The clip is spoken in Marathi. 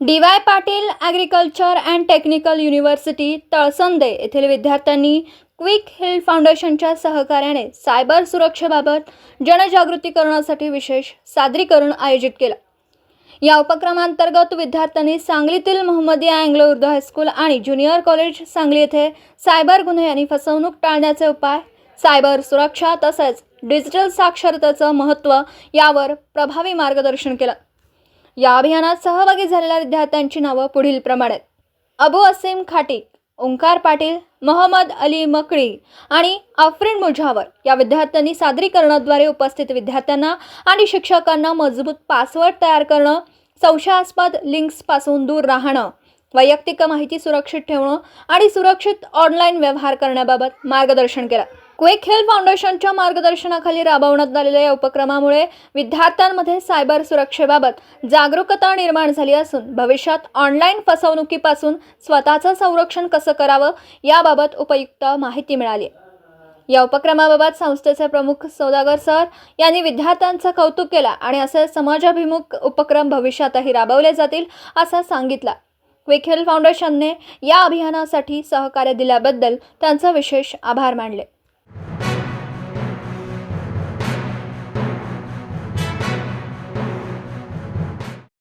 D Y Patil agriculture and technical university Talsande येथील विद्यार्थ्यांनी क्विक हिल फाउंडेशनच्या सहकार्याने सायबर सुरक्षेबाबत जनजागृती करण्यासाठी विशेष सादरीकरण आयोजित केलं. या उपक्रमांतर्गत विद्यार्थ्यांनी सांगलीतील Mohammadiya Anglo Urdu high school आणि ज्युनियर कॉलेज सांगली येथे सायबर गुन्हे आणि फसवणूक टाळण्याचे उपाय सायबर सुरक्षा तसेच डिजिटल साक्षरतेचं महत्त्व यावर प्रभावी मार्गदर्शन केलं. या अभियानात सहभागी झालेल्या विद्यार्थ्यांची नावं पुढील प्रमाणे अबू असीम खाटिक ओंकार पाटील मोहम्मद अली मकडी आणि आफरीन मुझावर या विद्यार्थ्यांनी सादरीकरणाद्वारे उपस्थित विद्यार्थ्यांना आणि शिक्षकांना मजबूत पासवर्ड तयार करणं संशयास्पद लिंक्सपासून दूर राहणं वैयक्तिक माहिती सुरक्षित ठेवणं आणि सुरक्षित ऑनलाईन व्यवहार करण्याबाबत मार्गदर्शन केलं. क्वेक हेल्थ फाउंडेशनच्या मार्गदर्शनाखाली राबवण्यात आलेल्या या उपक्रमामुळे विद्यार्थ्यांमध्ये सायबर सुरक्षेबाबत जागरूकता निर्माण झाली असून भविष्यात ऑनलाईन फसवणुकीपासून स्वतःचं संरक्षण कसं करावं याबाबत उपयुक्त माहिती मिळाली. या उपक्रमाबाबत संस्थेचे प्रमुख सौदागर सर यांनी विद्यार्थ्यांचं कौतुक केलं आणि असे समाजाभिमुख उपक्रम भविष्यातही राबवले जातील असं सांगितलं. क्विक हेल्थ फाउंडेशनने या अभियानासाठी सहकार्य दिल्याबद्दल त्यांचं विशेष आभार मानले.